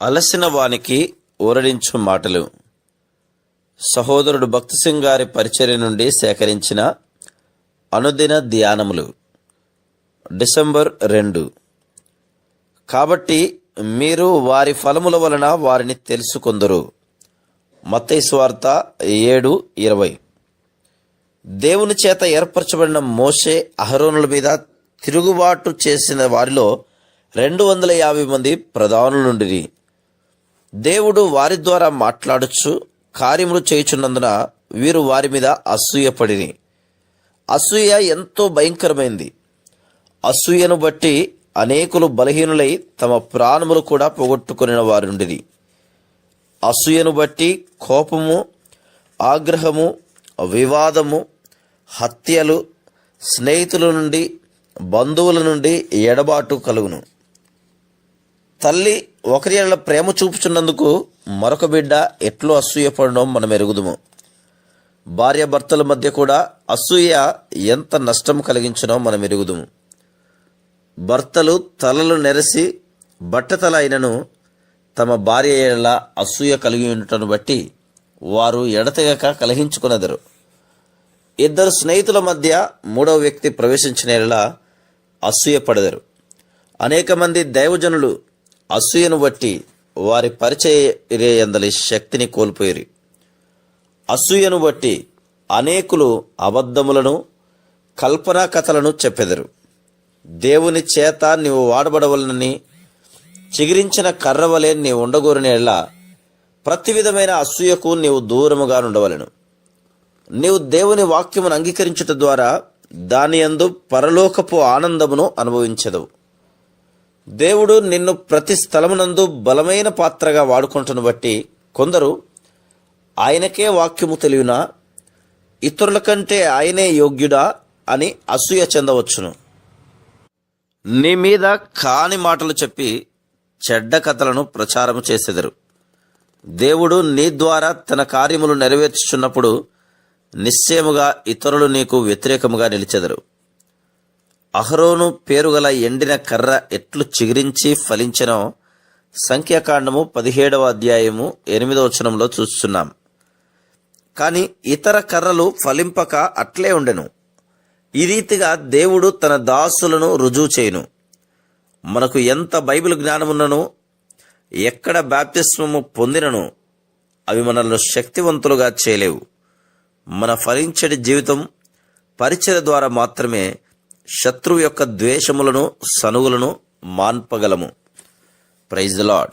అలసిన వానికి ఊరడించు మాటలు. సహోదరుడు భక్తి సింగ్ గారి పరిచర్య నుండి సేకరించిన అనుదిన ధ్యానములు. డిసెంబర్ రెండు. కాబట్టి మీరు వారి ఫలముల వలన వారిని తెలుసుకొందరు. మత్తయి స్వార్త ఏడు ఇరవై. దేవుని చేత ఏర్పరచబడిన మోషే అహరోనుల మీద తిరుగుబాటు చేసిన వారిలో రెండు వందల యాభై మంది ప్రధానులుండిరి దేవుడు వారి ద్వారా మాట్లాడుచు కార్యములు చేయుచున్నందున వీరు వారి మీద అసూయపడిని అసూయ ఎంతో భయంకరమైంది. అసూయను బట్టి అనేకులు బలహీనులై తమ ప్రాణములు కూడా పోగొట్టుకుని వారుండిది అసూయను బట్టి కోపము ఆగ్రహము వివాదము హత్యలు స్నేహితుల నుండి బంధువుల నుండి ఎడబాటు కలుగును. తల్లి ఒకరి ప్రేమ చూపుచున్నందుకు మరొక బిడ్డ ఎట్లు అసూయపడడం మనం ఎరుగుదుము భార్యాభర్తల మధ్య కూడా అసూయ ఎంత నష్టం కలిగించునో మనం ఎరుగుదుము భర్తలు తలలు నెరసి బట్టతల అయినను తమ భార్య ఏళ్ళ అసూయ కలిగి ఉండటం బట్టి వారు ఎడతెగక కలహించుకునెదరు. ఇద్దరు స్నేహితుల మధ్య మూడవ వ్యక్తి ప్రవేశించిన అసూయ పడదరు. అనేక మంది దైవజనులు అసూయను బట్టి వారి పరిచయందలి శక్తిని కోల్పోయిరి. అసూయను బట్టి అనేకులు అబద్ధములను కల్పనా కథలను చెప్పెదరు. దేవుని చేత నీవు వాడబడవలనని చిగిరించిన కర్రవలే నీ ఉండగోరిన ప్రతి విధమైన అసూయకు నీవు దూరముగా ఉండవలను నీవు దేవుని వాక్యమును అంగీకరించుట ద్వారా దాని యందు పరలోకపు ఆనందమును అనుభవించదవు. దేవుడు నిన్ను ప్రతి స్థలమునందు బలమైన పాత్రగా వాడుకుంటును బట్టి కొందరు ఆయనకే వాక్యము తెలియనా ఇతరుల కంటే ఆయనే యోగ్యుడా అని అసూయ చెందవచ్చును. నీ మీద కాని మాటలు చెప్పి చెడ్డ కథలను ప్రచారము చేసెదరు. దేవుడు నీ ద్వారా తన కార్యములు నెరవేర్చుచున్నప్పుడు నిశ్చయముగా ఇతరులు నీకు వ్యతిరేకముగా నిలిచెదరు. అహరోను పేరుగల ఎండిన కర్ర ఎట్లు చిగురించి ఫలించెనో సంఖ్యాకాండము పదిహేడవ అధ్యాయము ఎనిమిదవ వచనంలో చూస్తున్నాం. కాని ఇతర కర్రలు ఫలింపక అట్లే ఉండెను. ఈ రీతిగా దేవుడు తన దాసులను రుజువు చేయును. మనకు ఎంత బైబిల్ జ్ఞానమున్నను ఎక్కడ బాప్తిస్మము పొందినను అవి మనల్ని శక్తివంతులుగా చేయలేవు. మన ఫలించడి జీవితం పరిచయ ద్వారా మాత్రమే శత్రువు యొక్క ద్వేషములను సనుగులను మాన్పగలము. Praise lord